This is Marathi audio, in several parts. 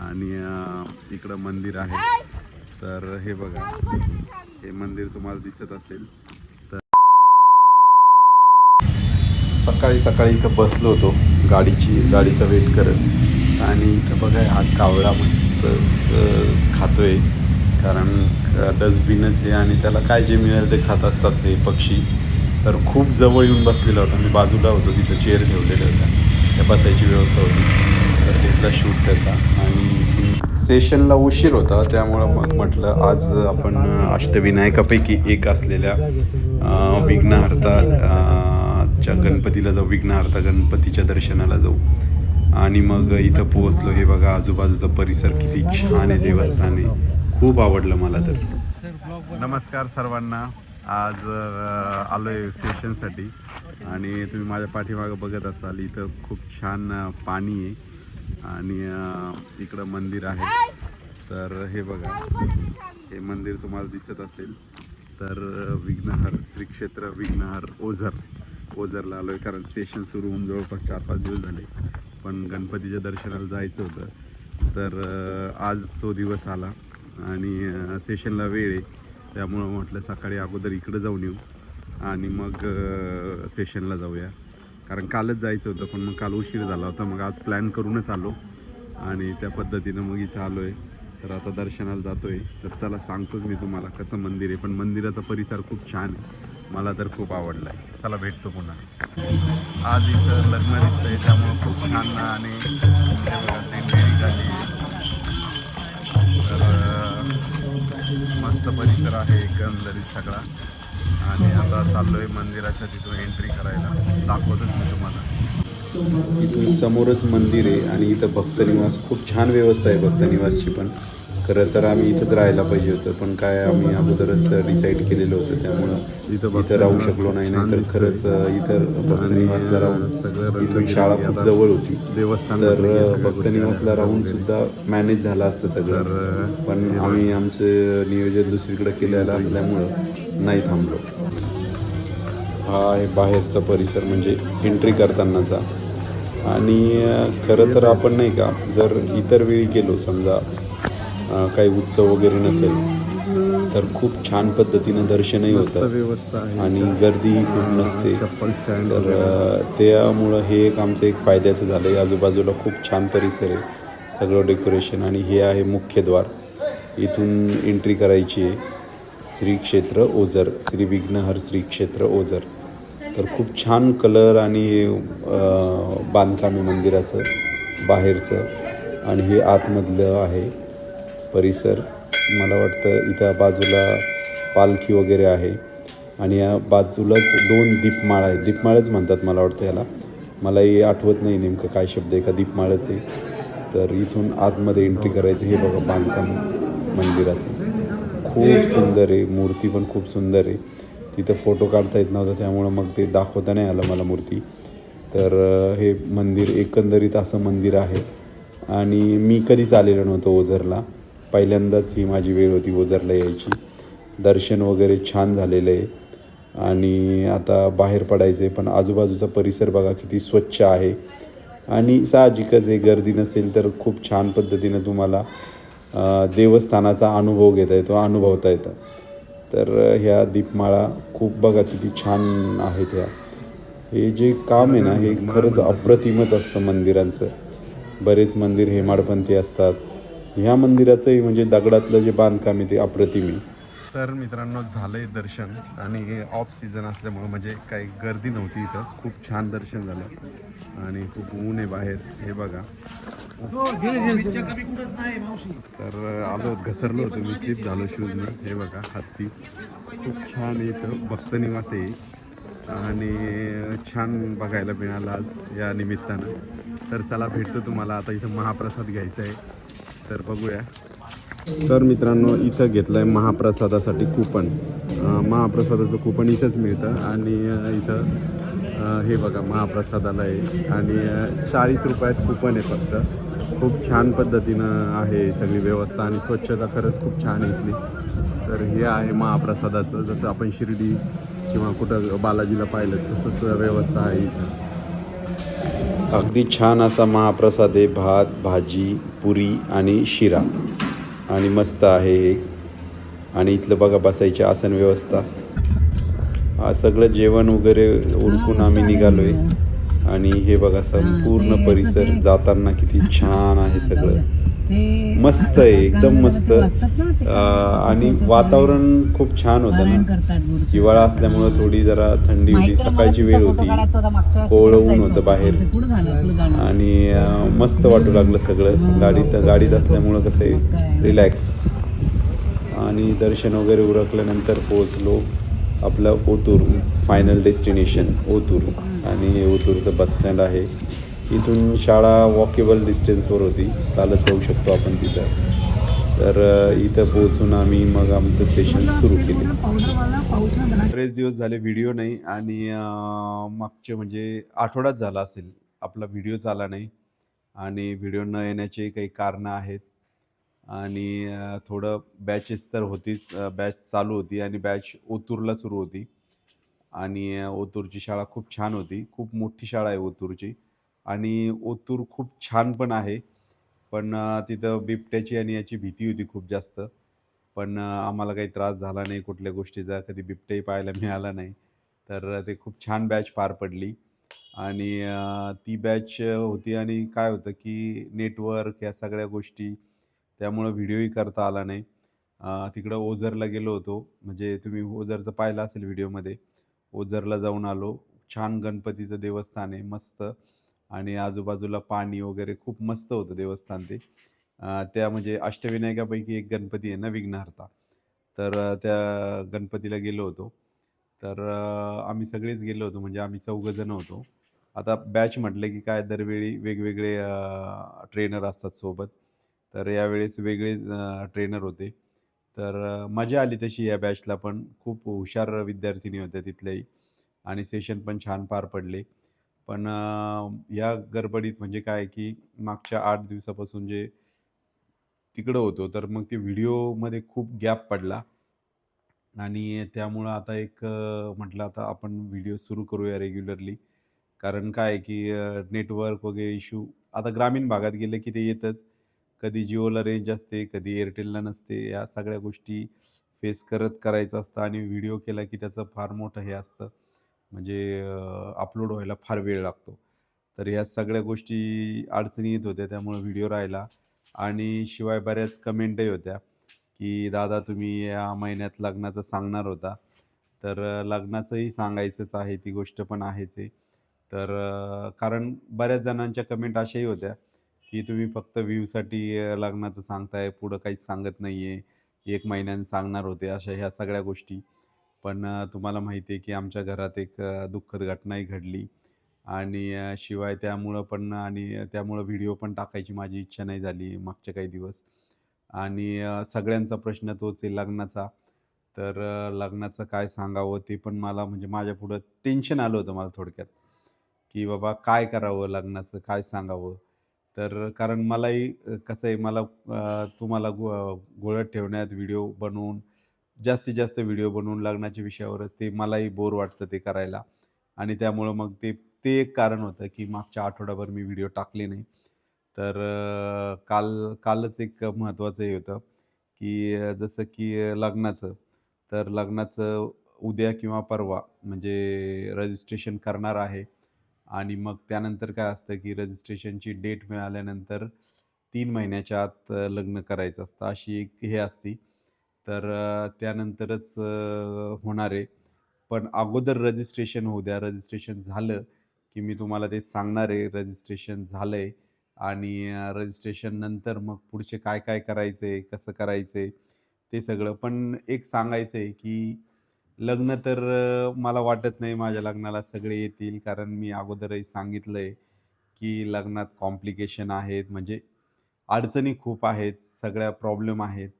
आणि इकडं मंदिर आहे. तर हे बघा हे मंदिर तुम्हाला दिसत असेल. तर सकाळी सकाळी इथं बसलो होतो गाडीची गाडीचा वेट करत. आणि इथं बघा हा कावळा मस्त खातोय. कारण डस्टबिनच आहे आणि त्याला काय जे मिळेल ते खात असतात ते पक्षी. तर खूप जवळ येऊन बसलेला होता. मी बाजूला होतो तिथं चेअर ठेवलेल्या होत्या त्या बसायची व्यवस्था होती. होता शूट त्याचा. आणि सेशनला उशीर होता त्यामुळं मग म्हटलं आज आपण अष्टविनायकापैकी एक असलेल्या विघ्नहर्ता च्या गणपतीला जाऊ विघ्नहर्ता गणपतीच्या दर्शनाला जाऊ. आणि मग इथं पोहोचलो. हे बघा आजूबाजूचा परिसर किती छान आहे देवस्थान आहे. खूप आवडलं मला तर. नमस्कार सर्वांना. आज आलोय सेशनसाठी आणि तुम्ही माझ्या पाठीमागं बघत असाल इथं खूप छान पाणी आहे. आणि इकडं मंदिर आहे. तर हे बघा हे मंदिर तुम्हाला दिसत असेल. तर विघ्नहर श्री क्षेत्र विघ्नहर ओझर. ओझरला आलो आहे कारण सेशन सुरू होऊन जवळपास चार पाच दिवस झाले. पण गणपतीच्या दर्शनाला जायचं होतं. तर आज तो दिवस आला आणि सेशनला वेळ आहे. त्यामुळं म्हटलं सकाळी अगोदर इकडं जाऊन येऊ. आणि मग सेशनला जाऊया. कारण कालच जायचं होतं पण मग काल उशीर झाला होता. मग आज प्लॅन करूनच आलो आणि त्या पद्धतीनं मग इथं आलो आहे तर आता दर्शनाला जातो आहे तर चला सांगतोच मी तुम्हाला कसं मंदिर आहे. पण मंदिराचा परिसर खूप छान आहे. मला तर खूप आवडला आहे चला भेटतो पुन्हा. आज इथं लग्न दिसतंय. त्यामुळं खूप छान आणि तर मस्त परिसर आहे. एकंदरीत सगळा. आणि आता चाललोय मंदिराच्या तिथून एंट्री करायला. दाखवतच मी तुम्हाला. इथून समोरच मंदिर आहे आणि इथं भक्तनिवास खूप छान व्यवस्था आहे भक्तनिवासची पण. खरं तर आम्ही इथंच राहायला पाहिजे होतं पण काय आम्ही अगोदरच डिसाईड केलेलं होतं त्यामुळं इथं राहू शकलो नाही नाही तर खरंच इथं भक्तनिवासला राहून इथून शाळा खूप जवळ होती. तर भक्तनिवासला राहून सुद्धा मॅनेज झालं असतं सगळं. पण आम्ही आमचं नियोजन दुसरीकडे केलेलं असल्यामुळं नाही थांबलो. हा आहे बाहेरचा परिसर म्हणजे एंट्री करतानाचा. आणि खरं तर आपण नाही का जर इतर वेळी गेलो समजा काही उत्सव वगैरे नसेल तर खूप छान पद्धतीनं दर्शनही होतं. आणि गर्दीही खूप नसते. तर त्यामुळं हे एक आमचं एक फायद्याचं झालं आहे आजूबाजूला खूप छान परिसर आहे. सगळं डेकोरेशन आणि हे आहे मुख्य द्वार. इथून एंट्री करायची आहे. श्री क्षेत्र ओझर श्री विघ्नहर श्री क्षेत्र ओझर. तर खूप छान कलर आणि बांधकाम आहे मंदिराचं बाहेरचं. आणि हे आतमधलं आहे. परिसर मला वाटतं इथं बाजूला पालखी वगैरे आहे. आणि या बाजूलाच दोन दीपमाळ आहेत. दीपमाळच म्हणतात मला वाटतं याला. मलाही आठवत नाही नेमकं काय शब्द आहे का दीपमाळच. आहे तर इथून आतमध्ये एंट्री करायचं हे बघा बांधकाम मंदिराचं. खूप सुंदर आहे. मूर्ती पण खूप सुंदर आहे. तिथं फोटो काढता येत नव्हता. त्यामुळं मग ते दाखवता नाही आलं मला मूर्ती. तर हे मंदिर एकंदरीत असं मंदिर आहे. आणि मी कधीच आलेलो नव्हतो ओझरला. पहिल्यांदाच ही माझी वेळ होती ओझरला यायची. दर्शन वगैरे छान झालेलं आहे. आणि आता बाहेर पडायचं आहे पण आजूबाजूचा परिसर बघा किती स्वच्छ आहे. आणि साहजिकच आहे गर्दी नसेल तर खूप छान पद्धतीनं तुम्हाला देवस्थानाचा अनुभव घेता येतो अनुभवता येतं. तर ह्या दीपमाळा खूप बघा किती छान आहेत ह्या. हे जे काम आहे ना हे खरंच अप्रतिमच असतं मंदिरांचं. बरेच मंदिर हेमाडपंथी असतात. ह्या मंदिराचंही म्हणजे दगडातलं जे बांधकाम आहे ते अप्रतिम आहे. तर मित्रांनो झालंय दर्शन आणि ऑफ सीझन असल्यामुळं म्हणजे काही गर्दी नव्हती इथं. खूप छान दर्शन झालं आणि खूप ऊन आहे बाहेर. हे बघा. तर आलो घसरलो होतो मी स्लिप झालो शूजने. हे बघा हत्ती. खूप छान इथं. भक्तनिवास आहे. आणि छान बघायला मिळालं आज या निमित्तानं. तर चला भेटतो तुम्हाला. आता इथं महाप्रसाद घ्यायचा आहे. तर बघूया. तर मित्रांनो इथं घेतलं आहे महाप्रसादासाठी कुपन महाप्रसादाचं कुपन इथंच मिळतं. आणि इथं हे बघा महाप्रसादाला आहे आणि चाळीस रुपयात कुपन आहे फक्त. खूप छान पद्धतीनं आहे सगळी व्यवस्था. आणि स्वच्छता खरंच खूप छान आहे इथली. तर हे आहे महाप्रसादाचं. जसं आपण शिर्डी किंवा कुठं बालाजीला पाहिलं तसंच व्यवस्था आहे इथं. अगदी छान असा महाप्रसाद आहे भात भाजी पुरी आणि शिरा. आणि मस्त आहे आणि इथलं बघा बसायची आसन व्यवस्था. हा सगळं जेवण वगैरे उरकून आम्ही निघालो आहे आणि हे बघा संपूर्ण परिसर जाताना किती छान आहे सगळं. मस्त आहे एकदम मस्त. आणि वातावरण खूप छान होतं ना. हिवाळा असल्यामुळं थोडी जरा थंडी होती सकाळची वेळ होती कोवळं ऊन होतं बाहेर. आणि मस्त वाटू लागलं सगळं. गाडीत गाडीत असल्यामुळं कसं आहे रिलॅक्स. आणि दर्शन वगैरे उरकल्यानंतर पोहोचलो आपलं ओतूर फायनल डेस्टिनेशन ओतूर. आणि हे ओतूरचं बस स्टँड आहे. इथून शाळा वॉकेबल डिस्टन्सवर होती. चालत जाऊ शकतो आपण तिथं. तर इथं पोहोचून आम्ही मग आमचं सेशन सुरू केले. बरेच दिवस झाले व्हिडिओ नाही आणि मागचे म्हणजे आठवडाच झाला असेल. आपला व्हिडिओ चाला नाही. आणि व्हिडिओ न येण्याचे काही कारणं आहेत. आणि थोडं बॅचेस तर होतीच. बॅच चालू होती आणि बॅच ओतूरला सुरू होती. आणि ओतूरची शाळा खूप छान होती. खूप मोठी शाळा आहे ओतूरची. आणि ओतूर खूप छान पण आहे. पण तिथं बिबट्याची आणि याची भीती होती खूप जास्त. पण आम्हाला काही त्रास झाला नाही कुठल्या गोष्टीचा कधी बिबट्याही पाहायला मिळाला नाही. तर ते खूप छान बॅच पार पडली. आणि ती बॅच होती आणि काय होतं की नेटवर्क या सगळ्या गोष्टी त्यामुळं व्हिडिओही करता आला नाही. तिकडं ओझरला गेलो होतो. म्हणजे तुम्ही ओझरचं पाहिलं असेल व्हिडिओमध्ये ओझरला जाऊन आलो. छान गणपतीचं देवस्थान आहे मस्त. आणि आजूबाजूला पाणी वगैरे खूप मस्त होतं देवस्थान ते. त्या म्हणजे अष्टविनायकापैकी एक गणपती आहे ना विघ्नहर्ता. तर त्या गणपतीला गेलो होतो. तर आम्ही सगळेच गेलो होतो म्हणजे आम्ही चौघजण होतो. आता बॅच म्हटलं की काय दरवेळी वेगवेगळे ट्रेनर असतात सोबत. तर यावेळेस वेगळे ट्रेनर होते. तर मजा आली तशी या बॅचला पण. खूप हुशार विद्यार्थिनी होत्या तिथल्याही आणि सेशन पण छान पार पडले. पण या गडबडीत म्हणजे काय की मागच्या आठ दिवसापासून जे तिकडं होतो तर मग ते व्हिडिओमध्ये खूप गॅप पडला. आणि त्यामुळं आता एक म्हटलं आता आपण व्हिडिओ सुरू करूया रेग्युलरली. कारण काय आहे की नेटवर्क वगैरे इश्यू. आता ग्रामीण भागात गेलं की ते येतच. कधी जिओला रेंज असते कधी एअरटेलला नसते. या सगळ्या गोष्टी फेस करत करायचं असतं आणि व्हिडिओ केला की त्याचं फार मोठं हे असतं. म्हणजे अपलोड व्हायला फार वेळ लागतो. तर या सगळ्या गोष्टी अडचणी येत होत्या त्यामुळे व्हिडिओ राहिला. आणि शिवाय बऱ्याच कमेंटही होत्या की दादा तुम्ही या महिन्यात लग्नाचं सांगणार होता. तर लग्नाचंही सांगायचंच आहे ती गोष्ट पण आहेच आहे. तर कारण बऱ्याच जणांच्या कमेंट अशाही होत्या की तुम्ही फक्त व्ह्यूसाठी लग्नाचं सांगताय पुढं काहीच सांगत नाही आहे एक महिन्याने सांगणार होते अशा ह्या सगळ्या गोष्टी. पण अ, तुम्हाला माहिती आहे की आमच्या घरात एक अ, दुःखद घटनाही घडली आणि अ, शिवाय त्यामुळं पण आणि त्यामुळं व्हिडिओ पण टाकायची माझी इच्छा नाही झाली मागचे काही दिवस. आणि अ, सगळ्यांचा प्रश्न तोच आहे लग्नाचा. तर अ, लग्नाचं काय सांगावं ते पण मला म्हणजे माझ्यापुढं टेन्शन आलं होतं मला थोडक्यात. की बाबा काय करावं लग्नाचं काय सांगावं? तर कारण मलाही अ, कसं आहे मला अ, तुम्हाला गो गोळ्यात ठेवण्यात व्हिडिओ बनवून जास्तीत जास्त व्हिडिओ बनवून लग्नाच्या विषयावरच ते मलाही बोर वाटतं ते करायला. आणि त्यामुळं मग ते ते एक कारण होतं की मागच्या आठवड्याभर मी व्हिडिओ टाकले नाही. तर काल कालच एक महत्त्वाचं हे होतं की जसं की लग्नाचं. तर लग्नाचं उद्या किंवा परवा म्हणजे रजिस्ट्रेशन करणार आहे. आणि मग त्यानंतर काय असतं की रजिस्ट्रेशनची डेट मिळाल्यानंतर तीन महिन्याच्या आत लग्न करायचं असतं. अशी एक हे असती. तर त्यानंतरच होणार आहे. पण अगोदर रजिस्ट्रेशन होऊ द्या. रजिस्ट्रेशन झालं की मी तुम्हाला ते सांगणार आहे. रजिस्ट्रेशन झालं आहे आणि रजिस्ट्रेशन नंतर मग पुढचे काय काय करायचं आहे कसं करायचं आहे ते सगळं. पण एक सांगायचं आहे की लग्न तर मला वाटत नाही माझ्या लग्नाला सगळे येतील. कारण मी अगोदरही सांगितलं आहे की लग्नात कॉम्प्लिकेशन आहेत. म्हणजे अडचणी खूप आहेत. सगळ्या प्रॉब्लेम आहेत.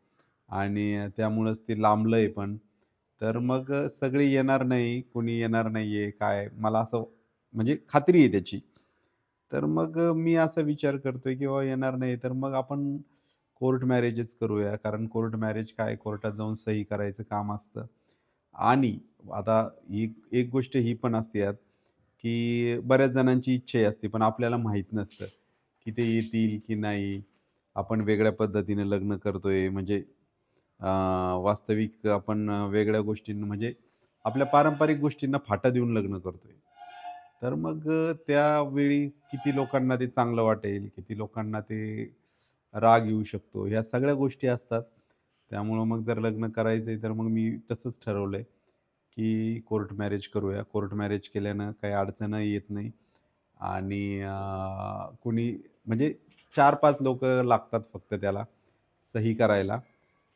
आणि त्यामुळंच ते लांबलं आहे पण. तर मग सगळी येणार नाही कोणी येणार नाही आहे काय? मला असं म्हणजे खात्री आहे त्याची. तर मग मी असा विचार करतोय की बाबा येणार नाही तर मग आपण कोर्ट मॅरेजच करूया. कारण कोर्ट मॅरेज काय? कोर्टात जाऊन सही करायचं काम असतं. आणि आता एक एक गोष्ट ही पण असते यात की बऱ्याच जणांची इच्छा असते, पण आपल्याला माहीत नसतं, की ते येतील की नाही. आपण वेगळ्या पद्धतीने लग्न करतोय. म्हणजे वास्तविक आपण वेगळ्या गोष्टींना म्हणजे आपल्या पारंपरिक गोष्टींना फाटा देऊन लग्न करतोय. तर मग त्यावेळी किती लोकांना ते चांगलं वाटेल, किती लोकांना ते राग येऊ शकतो, ह्या सगळ्या गोष्टी असतात. त्यामुळं मग जर लग्न करायचं आहे तर मग मी तसंच ठरवलंय, की कोर्ट मॅरेज करूया. कोर्ट मॅरेज केल्यानं काही अडचणही येत नाही आणि कुणी म्हणजे चार पाच लोक लागतात फक्त त्याला सही करायला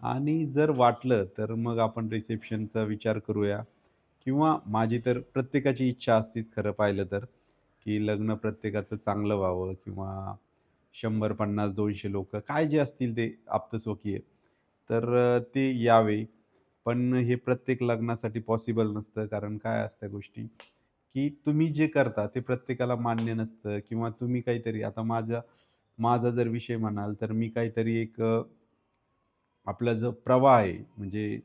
आणि जर वाटलं, तर मग आपण रिसेप्शनचा विचार करूया किंवा माझी तर प्रत्येकाची इच्छा असतीच खरं पाहिलं तर, की लग्न प्रत्येकाचं चांगलं व्हावं किंवा शंभर पन्नास दोनशे लोकं काय जे असतील ते आप्तस्वकीय, तर ते यावे. पण हे प्रत्येक लग्नासाठी पॉसिबल नसतं. कारण काय असतं गोष्टी, की तुम्ही जे करता ते प्रत्येकाला मान्य नसतं किंवा तुम्ही काहीतरी आता माझा माझा जर विषय म्हणाल, तर मी काहीतरी एक आपला जो प्रवाह आहे, म्हणजे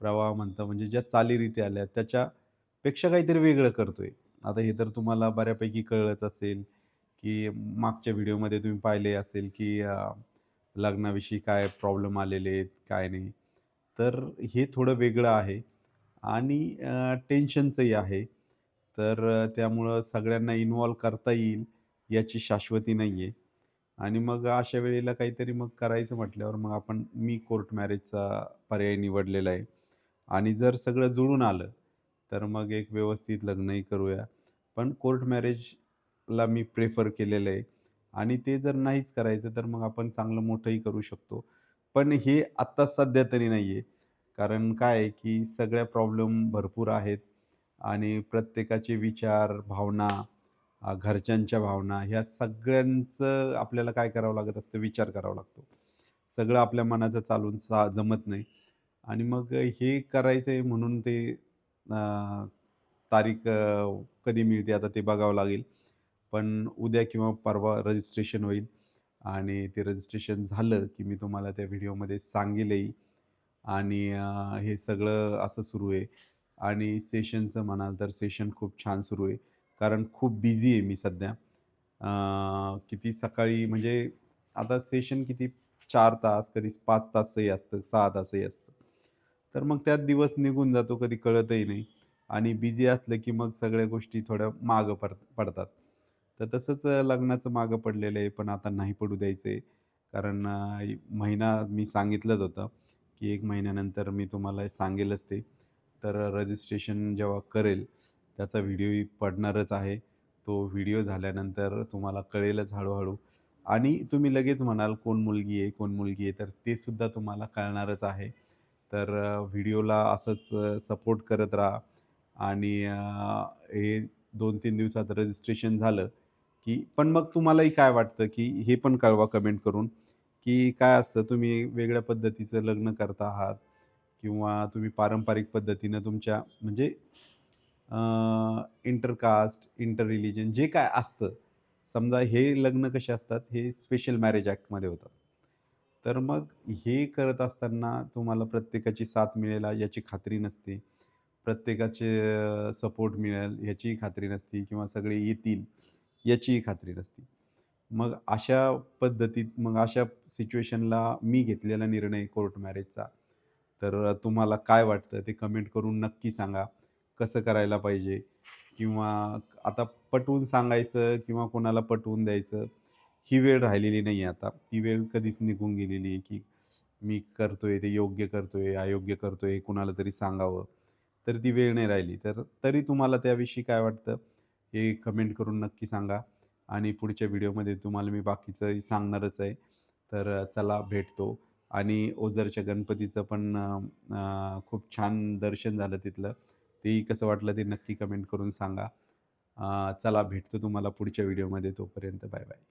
प्रवाह म्हणता म्हणजे ज्या चालीरीती आल्या त्याच्यापेक्षा काहीतरी वेगळं करतोय. आता हे तर तुम्हाला बऱ्यापैकी कळलंच असेल, की मागच्या व्हिडिओमध्ये तुम्ही पाहिले असेल, की लग्नाविषयी काय प्रॉब्लेम आलेले आहेत, काय नाही. तर हे थोडं वेगळं आहे आणि टेन्शनचंही आहे. तर त्यामुळं सगळ्यांना इन्वॉल्व करता येईल याची शाश्वती नाही आहे. आणि मग अशा वेळेला काहीतरी मग करायचं म्हटल्यावर मग आपण मी कोर्ट मॅरेजचा पर्याय निवडलेला आहे. आणि जर सगळं जुळून आलं, तर मग एक व्यवस्थित लग्नही करूया. पण कोर्ट मॅरेजला मी प्रेफर केलेलं आहे आणि ते जर नाहीच करायचं, तर मग आपण चांगलं मोठंही करू शकतो. पण हे आत्ता सध्या तरी नाही आहे. कारण काय आहे, की सगळ्या प्रॉब्लेम भरपूर आहेत आणि प्रत्येकाचे विचार, भावना, घरच्यांच्या भावना ह्या सगळ्यांचं आपल्याला काय करावं लागत असतं, विचार करावा लागतो. सगळं आपल्या मनाचं चालून सा जमत नाही आणि मग हे करायचं आहे म्हणून ते तारीख कधी मिळते आता ते बघावं लागेल. पण उद्या किंवा परवा रजिस्ट्रेशन होईल आणि ते रजिस्ट्रेशन झालं, की मी तुम्हाला त्या व्हिडिओमध्ये सांगेलही आणि हे सगळं असं सुरू आहे आणि सेशनचं म्हणाल तर सेशन खूप छान सुरू आहे. कारण खूप बिझी आहे मी सध्या. किती सकाळी म्हणजे आता सेशन किती चार तास, कधी पाच तासही असतं, सहा तासही असतं. तर मग त्यात दिवस निघून जातो, कधी कळतही नाही आणि बिझी असलं की मग सगळ्या गोष्टी थोड्या मागं पड पडतात. तर तसंच लग्नाचं मागं पडलेलं आहे, पण आता नाही पडू द्यायचं आहे. कारण महिना मी सांगितलंच होतं, की एक महिन्यानंतर मी तुम्हाला सांगेलच ते. तर रजिस्ट्रेशन जेव्हा करेल, त्याचा व्हिडिओही पडणारच आहे. तो व्हिडिओ झाल्यानंतर तुम्हाला कळेलच हळू-हळू आणि तुम्ही लगेच म्हणाल, "कोण मुलगी आहे? कोण मुलगी आहे?" तर ते सुद्धा तुम्हाला कळणारच आहे. तर व्हिडिओला असंच सपोर्ट करत राहा आणि हे 2-3 दिवसात रजिस्ट्रेशन झालं, की पण मग तुम्हालाही काय वाटतं, की हे पण कळवा कमेंट करून, की काय असतं तुम्ही वेगळ्या पद्धतीचं लग्न करत आहात किंवा तुम्ही पारंपरिक पद्धतीनं तुमच्या म्हणजे इंटरकास्ट इंटर रिलिजन जे काय असतं, समजा हे लग्न कसे असतात, हे स्पेशल मॅरेज ॲक्टमध्ये होतात. तर मग हे करत असताना तुम्हाला प्रत्येकाची साथ मिळेल याची खात्री नसते. प्रत्येकाचे सपोर्ट मिळेल ह्याचीही खात्री नसते किंवा सगळे येतील याचीही खात्री नसते. मग अशा पद्धतीत मग अशा सिच्युएशनला मी घेतलेला निर्णय कोर्ट मॅरेजचा. तर तुम्हाला काय वाटतं ते कमेंट करून नक्की सांगा. कसं करायला पाहिजे? किंवा आता पटवून सांगायचं किंवा कोणाला पटवून द्यायचं, ही वेळ राहिलेली नाही आहे आता. ती वेळ कधीच निघून गेलेली आहे, की मी करतोय ते योग्य करतोय, अयोग्य करतोय, कुणाला तरी सांगावं. तर ती वेळ नाही राहिली. तर तरी तुम्हाला त्याविषयी काय वाटतं? हे कमेंट करून नक्की सांगा आणि पुढच्या व्हिडिओमध्ये तुम्हाला मी बाकीचंही सांगणारच आहे. तर चला भेटतो आणि ओझरच्या गणपतीचं पण खूप छान दर्शन झालं तिथलं. तेही कसं वाटलं ते नक्की कमेंट करून सांगा. चला भेटतो तुम्हाला पुढच्या व्हिडिओमध्ये. तोपर्यंत बाय बाय.